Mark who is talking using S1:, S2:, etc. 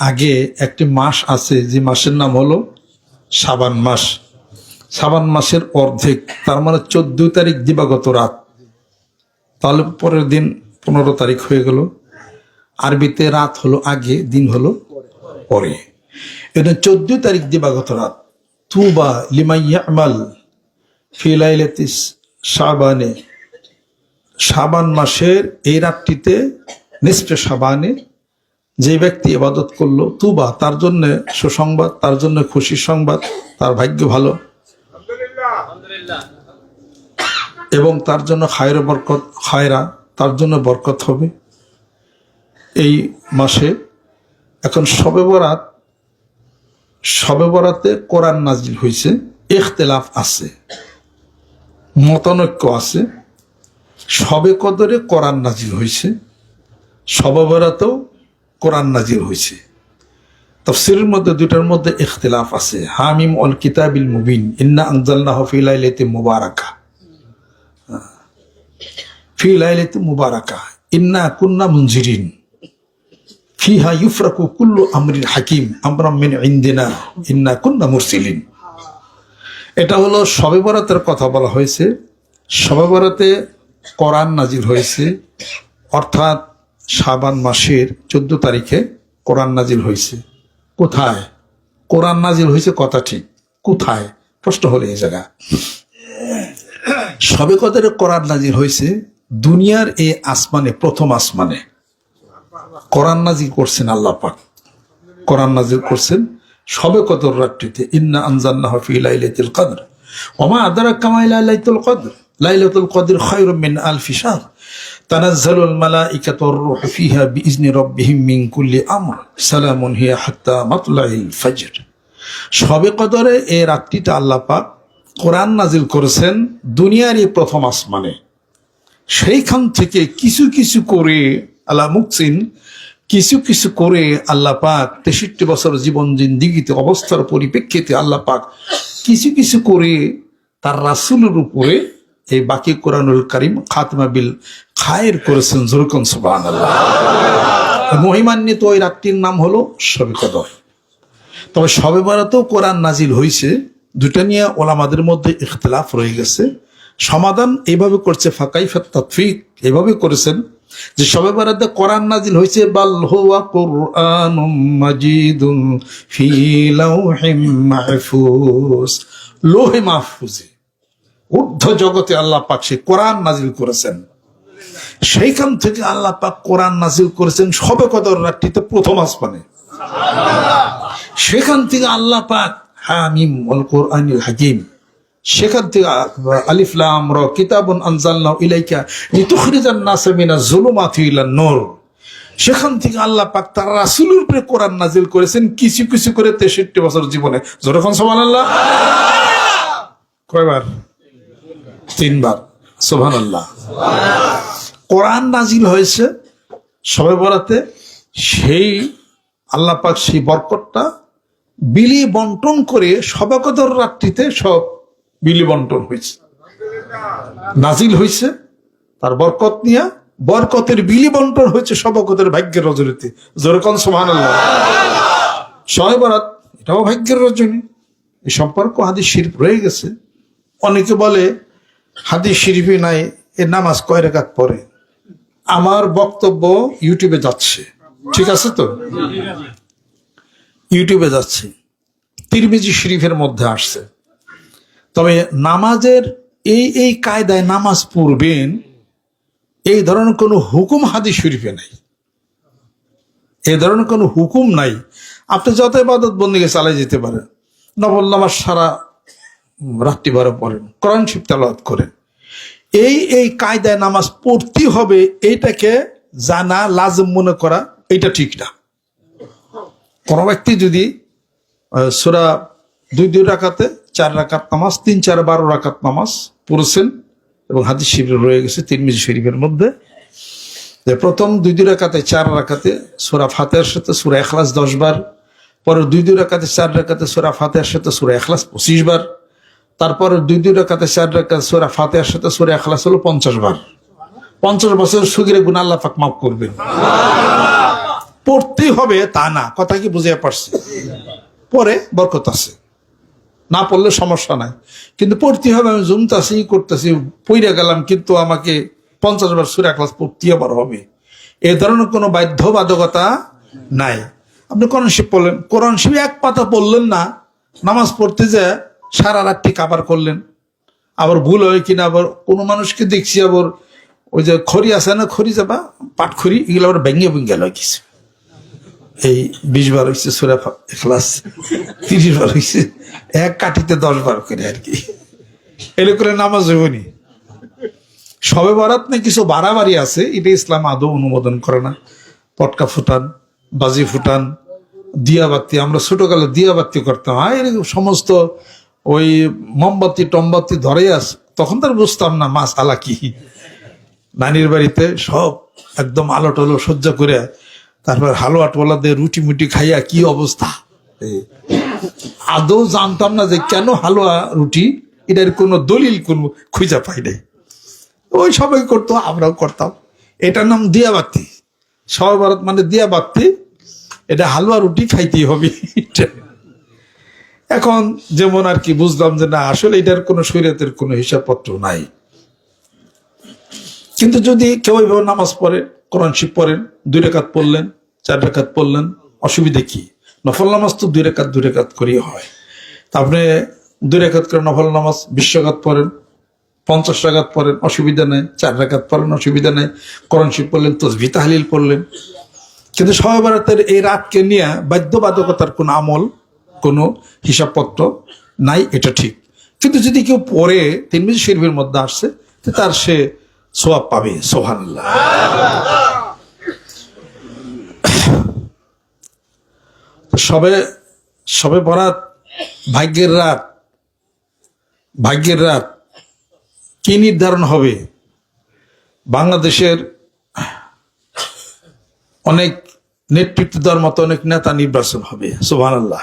S1: আগে একটি মাস আছে, যে মাসের নাম হলো সাবান মাস। সাবান মাসের অর্ধেক, তার মানে চোদ্দ তারিখ দিবাগত রাত। তাহলে পরের দিন পনেরো তারিখ হয়ে গেল। আরবিতে রাত হলো আগে, দিন হলো পরে। এটা চোদ্দ তারিখ দিবাগত রাত। তুবা লিমাইয়া আমাল ফিলাইলেতিস সাবানে সাবান মাসের এই রাতটিতে নিষ্পে সাবানে যে ব্যক্তি ইবাদত করল তু তুবা, তার জন্য সুসংবাদ, তার জন্য খুশির সংবাদ, তার ভাগ্য ভালো। এবং তার জন্য খায়রা বরকত, খায়রা, তার জন্য বরকত হবে। এই মাসে এখন সবে বরাত সবে বরাতে কোরআন নাজিল হয়েছে, ইখতলাফ আছে, মতানৈক্য আছে সবে কদরে কোরআন নাজিল হয়েছে সবে বরাতেও কোরআন নাজির হয়েছে। তফসিরের মধ্যে দুটার মধ্যে ইখতলাফ আছে। হামিম অল কিতাবিল মুবিন, ইন্না আনজালনাহ ফি লাইলাতি মুবারাকা। ফি লাইলাতি মুবারাকা, ইন্না কুন্না মুনজিরিন। ফিহা ইউফরাকু কুল্লু আমরিন হাকিম আমরা মিন ইন্দিনা, ইন্না কুন্না মুরসিলিন। এটা হলো শবে বরাতের কথা বলা হয়েছে। শবে বরাতে কোরআন নাজির হয়েছে। অর্থাৎ শাবান মাসের চোদ্দ তারিখে কোরআন নাজিল হয়েছে। কোথায়? কোরআন নাজিল হয়েছে কথা ঠিক। কোথায়? প্রশ্ন হলো এই জায়গা। সবে কদরে কোরআন নাজিল হয়েছে দুনিয়ার এই আসমানে, প্রথম আসমানে। কোরআন নাজিল করছেন আল্লাহ পাক। কোরআন নাজিল করছেন সবে কদর রাত্রিতে। ইন্না আনজান্নাহ হফি লাইলাতুল কদর। ওমা আদরাক কামা লাইলাতুল কদর। লাইলাতুল কদর খায়রুম মিন আলফি শাহর। সবে কদরে এই রাত্রিটা আল্লাহ পাক কোরআন নাজিল করেছেন প্রথম আসমানে। সেইখান থেকে কিছু কিছু করে আল্লাহ মুকসিন, কিছু কিছু করে আল্লাহ পাক তেষট্টি বছর জীবন জিন্দিগিতে অবস্থার পরিপ্রেক্ষিতে আল্লাহ পাক কিছু কিছু করে তার রাসুলের উপরে এই বাকি কোরআনুল করিম খাতমা বিল খায়ের করেছেন জরুকন সুবাহ মহিমান্বিত ওই রাত্রির নাম হলো শবে কদর। তবে সবে বারাতেও কোরআন নাজিল হয়েছে দুটা নিয়ে ওলামাদের মধ্যে ইখতলাফ রয়ে গেছে। সমাধান এইভাবে করছে ফাঁকাই তৎফিক এভাবে করেছেন যে সবে বারাতে কোরআন নাজিল হয়েছে বাল হুয়া কোরআন মাজিদুন ফি লাউহিম মাহফুজ। লোহে মাহফুজে। ঊর্ধ্ব জগতে আল্লাহ পাক সে কোরআন নাজিল করেছেন। সেইখান থেকে আল্লাহ পাক কোরআন নাজিল করেছেন সবে কদর রাত্রিতে প্রথম আসমানে। সেখান থেকে আল্লাহ পাক হামিম কোরআনিল হাকিম। সেখান থেকে আলিফলাম র কিতাবুন ইলাইকা সেখান থেকে আল্লাহ নাজিল করেছেন কিছু কিছু করে 63 বছর জীবনে। যখন সুবহানাল্লাহ? কয়বার? তিনবার। সুবহানাল্লাহ। কোরআন নাজিল হয়েছে সবে বরাতে, সেই আল্লাহ পাক সেই বরকতটা বিলি বন্টন করে সবাকদর রাত্রিতে সব বিলি বন্টন হয়েছে। নাজিল হয়েছে, তার বরকত নিয়ে বরকতের বিলি বন্টন হয়েছে সবাকতের ভাগ্যের রজনীতে। যেরকম সমান শহে বরাত, এটাও ভাগ্যের রজনী। এই সম্পর্ক হাদিস শরীফ রয়ে গেছে। অনেকে বলে, হাদিস শরীফে নাই, এ নামাজ কয় রেখাত পরে আমার বক্তব্য ইউটিউবে যাচ্ছে। ঠিক আছে তো? ইউটিউবে যাচ্ছে। তিরমিজি শরীফের মধ্যে আসছে। তবে নামাজের এই এই কায়দায় নামাজ পড়বেন, এই ধরনের কোনো হুকুম হাদি শরীফে নাই। এই ধরনের কোনো হুকুম নাই। আপনি যত ইবাদত বন্দিকে চালাই যেতে পারেন। নবল নামাজ সারা রাত্রিবারে পড়েন। কোরআন শিব তেলাওয়াত করেন। এই এই কায়দায় নামাজ পড়তে হবে এইটাকে জানা লাজম মনে করা এটা ঠিক না। কোনো ব্যক্তি যদি সুরা দুই দুই রাকাতে চার রাকাত নামাজ, তিন, চার, বারো রাকাত নামাজ পড়েছেন এবং হাদিস শিবির রয়ে গেছে তিরমিজি শরীফের মধ্যে, যে প্রথম দুই দুই রাকাতে চার রাকাতে সুরা ফাতেহার সাথে সুরা এখলাস দশ বার পরে দুই দুই রাকাতে চার রাকাতে সুরা ফাতেহার সাথে সুরা এখলাস পঁচিশ বার তারপরে দুই দুই রাকাতে, চার রাকাত সুরা ফাতেহার সাথে সুরা এখলাস হলো পঞ্চাশ বার। পঞ্চাশ বছর সুগিরে গুণ আল্লাহ পাক মাফ করবেন। পড়তেই হবে, তা না। কথা কি বুঝে পারছি? পরে বরকত আছে। না পড়লে সমস্যা নাই। কিন্তু পড়তে হবে, আমি জমতাছি, করতেছি পইরা গেলাম, কিন্তু আমাকে পঞ্চাশ বার সুরা ক্লাস পড়তে আবার হবে। এ ধরনের কোনো বাধ্যবাধকতা নাই। আপনি কোরআন শিব পড়লেন। কোরআন শিব এক পাতা পড়লেন না, নামাজ পড়তে যে সারা রাত্রি কাবার করলেন। আবার ভুল হয় কিনা, আবার কোনো মানুষকে দেখছি আবার ওই যে খড়ি আছে না, খড়ি যাবা পাট খড়ি, এগুলো আবার ব্যাঙ্গে ভেঙে লয় কিছু এই বিশ বার হয়েছে সুরা ক্লাস তিরিশ বার হয়েছে এক কাঠিতে দশ বার করে আর কি। এলে করে নামাজ হইবনি সবে বরাত না কিছু বাড়াবাড়ি আছে, এটা ইসলাম আদৌ অনুমোদন করে না। পটকা ফুটান, বাজি ফুটান দিয়াবাতি আমরা ছোটকালে দিয়াবাতি করতাম। আর সমস্ত ওই মোমবাতি, টমবাতি ধরে আস, তখন তার বুঝতাম না মাছ আলা কি। নানির বাড়িতে সব একদম আলো টলো সহ্য করে, তারপর হালুয়া টোলা দিয়ে রুটি মুটি খাইয়া কি অবস্থা। আদৌ জানতাম না যে কেন হালুয়া রুটি, এটার কোনো দলিল কোন খুঁজা পাই নাই। ওই সবাই করতো, আমরাও করতাম। এটার নাম দিয়াবাতি। ভারত মানে দিয়াবাতি, এটা হালুয়া রুটি খাইতেই হবে। এখন যেমন আর কি বুঝলাম যে না, আসলে এটার কোনো শরীয়তের কোনো হিসাবপত্র নাই। কিন্তু যদি কেউ এভাবে নামাজ পড়ে, কোরআন শিব পড়েন, দুই রেখাত পড়লেন, চার রেখাত পড়লেন, অসুবিধে কি? নফল নামাজ তো দুই রেখাত দুই রেখাত করেই হয়। তা আপনি দুই রেখাত করে নফল নামাজ বিশ রাকাত পড়েন, পঞ্চাশ রাকাত পড়েন, অসুবিধা নেই। চার রেখাত পড়েন, অসুবিধা নেই। কোরআন শিব পড়লেন তসবি তাহলিল পড়লেন। কিন্তু সবাই এই রাতকে নিয়ে বাধ্যবাধকতার কোনো আমল কোনো হিসাবপত্র নাই, এটা ঠিক। কিন্তু যদি কেউ পরে তিন মিনিট শিল্পের মধ্যে আসছে তার সে সোয়াব পাবে সোহান সবে সবে বরাত ভাগ্যের রাত ভাগ্যের রাত কি নির্ধারণ হবে? বাংলাদেশের অনেক নেতৃত্ব দেওয়ার মতো অনেক নেতা নির্বাচন হবে, সুবহানাল্লাহ।